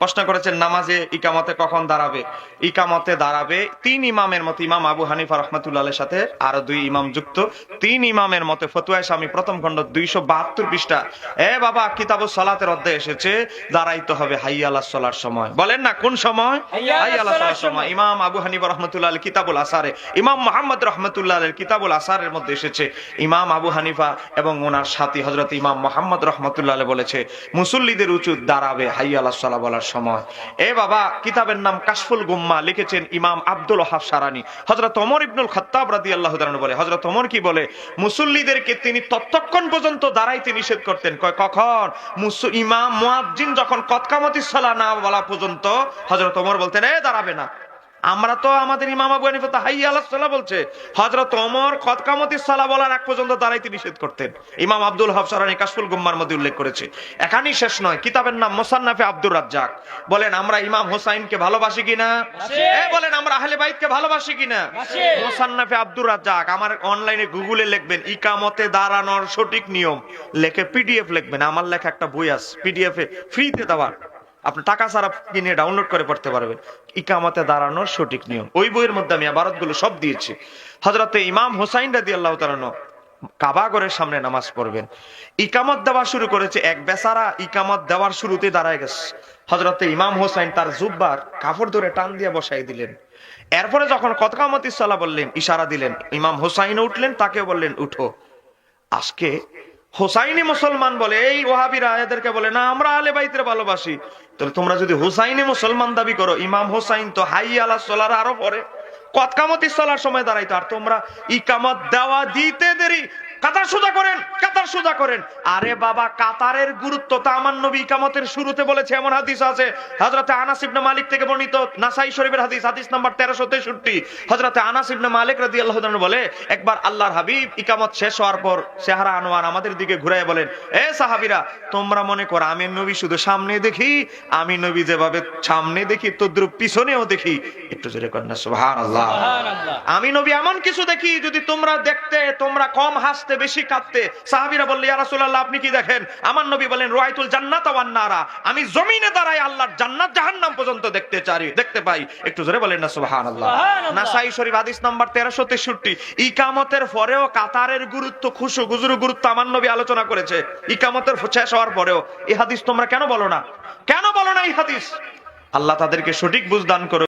প্রশ্ন করেছেন নামাজে ইকামতে কখন দাঁড়াবে? ইকামতে দাঁড়াবে তিন ইমামের মতে ইমাম আবু হানিফা রহমতুল্লাহ সাথে আরও দুই ইমাম যুক্ত। তিন ইমামের মতে ফতুয়া স্বামী প্রথম খণ্ড দুইশো বাহাত্তর পৃষ্ঠা। এ বাবা কিতাব সলাতের অধ্যায় এসেছে দাঁড়াইতে হবে হাইয়ালা সলার সময়। বলেন না কোন সময়? হাইয়া আলাস হাইয়ালা সলার সময়। ইমাম আবু হানিফা রহমতুল্লাহ কিতাবুল আসারে। ইমাম মোহাম্মদ রহমতুল্লাহ কিতাবুল আসারের মধ্যে এসেছে। ইমাম আবু হানিফা এবং ওনার সাথী হজরত ইমাম মোহাম্মদ রহমতুল্লাহ বলেছে মুসল্লিদের উঁচু দাঁড়াবে হাইয়ালা সলা বলার সময়। এ বাবা, কিতাবের নাম কাশফুল গুম্মা, লিখেছেন ইমাম আব্দুল হাফ সারানি। হজরত ওমর ইবনুল খত্তাব রাদি আল্লাহ বলে হজরত ওমর কি বলে? মুসল্লিদেরকে তিনি ততক্ষণ পর্যন্ত দাঁড়াইতে নিষেধ করতেন। কয়, কখন? মুসু- ইমাম, মুয়াজ্জিন যখন কতকামতি সালা না বলা পর্যন্ত হজরত ওমর বলতেন, এ, দাঁড়াবে না। আমরা তো আমাদের ইমাম আবু হানিফা তো হাইয়া সাল্লাহ বলছে হযরত ওমর কতকামতি সালা বলার এক পর্যন্ত দাঁড়াইতে নিষেধ করতেন। ইমাম আব্দুল হক সরানি কাশফুল গুম্মার মধ্যে উল্লেখ করেছে। এখানেই শেষ নয় কিতাবের নাম মোসান্নাফে আব্দুর রাজ্জাক। বলেন আমরা ইমাম হোসাইনকে ভালোবাসি কিনা? বলেন আমরা আহলে বাইতকে ভালোবাসি কিনা? মোসান্নাফে আব্দুর রাজ্জাক আমার অনলাইনে গুগলে লিখবেন ইকামতে দাঁড়ানোর সঠিক নিয়ম। লেখে পিডিএফ লিখবেন আমার লেখা একটা বই আছে পিডিএফ এ ফ্রিতে দেওয়ার। আপনি টাকা ছাড়া কিনে ডাউনলোড করে পড়তে পারবেন। ইকামতে দাঁড়ানোর সঠিক নিয়ম। ওই বইয়ের মধ্যে আমি আবারতগুলো সব দিয়েছি। হজরতে ইমাম হোসাইন রাদি আল্লাহ তালানো কাবাগরের সামনে নামাজ পড়বেন। ইকামত দেওয়া শুরু করেছে, এক বেচারা ইকামত দেওয়ার শুরুতে দাঁড়ায় গেছে। হজরতে ইমাম হোসাইন তার জুব্বার কাপড় ধরে টান দিয়ে বসাই দিলেন। এরপরে যখন কতকামত ইসাল্লাহ বললেন, ইশারা দিলেন, ইমাম হোসাইন উঠলেন তাকে বললেন, উঠো। আজকে হোসাইনি মুসলমান বলে, এই ওহাবিরা এদেরকে বলে, না, আমরা আলে বাইতের ভালোবাসি। তাহলে তোমরা যদি হুসাইনি মুসলমান দাবি করো, ইমাম হোসাইন তো হাই আলা সোলার আরও পরে কতকামতি চলার সময় দাঁড়াইতো, আর তোমরা ইকামত দেওয়া দিতে দেরি কাতার সোজা করেন কাতার সোজা করেন। আরে বাবা কাতারের গুরুত্ব তো আমার নবী ইকামতের শুরুতে বলেছে এমন হাদিস আছে। হযরতে আনাস ইবনে মালিক থেকে বর্ণিত নাসাই শরীফের হাদিস হাদিস নাম্বার 1363 হযরতে আনাস ইবনে মালিক রাদিয়াল্লাহু তাআলা বলে একবার আল্লাহর হাবিব ইকামত শেষ হওয়ার পর চেহারা আনোয়ার আমাদের দিকে ঘুরায় বলেন এ সাহাবিরা তোমরা মনে করো আমি নবী শুধু সামনে দেখি আমি নবী যেভাবে সামনে দেখি তদ্রুপ পিছনেও দেখি। একটু জোরে কর না সুবহানাল্লাহ। সুবহানাল্লাহ। আমি নবী এমন কিছু দেখি যদি তোমরা দেখতে তোমরা কম হাসতে বেশি কাঁদতে। সাহাবীরা বললে ইয়া রাসূলুল্লাহ আপনি কি দেখেন? আমার নবী বলেন রায়াতুল জান্নাত ওয়ান নারা। আমি জমিনে দাঁড়ায় আল্লাহর জান্নাত জাহান্নাম পর্যন্ত দেখতে চাই দেখতে পাই। একটু জোরে বলেন না সুবহানাল্লাহ। সুবহানাল্লাহ। নাসাই শরীফ হাদিস নাম্বার 1363 ইকামতের পরেও কাতারের গুরুত্ব খুশু গুজুর গুরুত্ব আমার নবী আলোচনা করেছে। ইকামতের শেষ হওয়ার পরেও এই হাদিস তোমরা কেন বলো না? কেন বলো না এই হাদিস? আল্লাহ তাদেরকে সঠিক বুঝ দান করো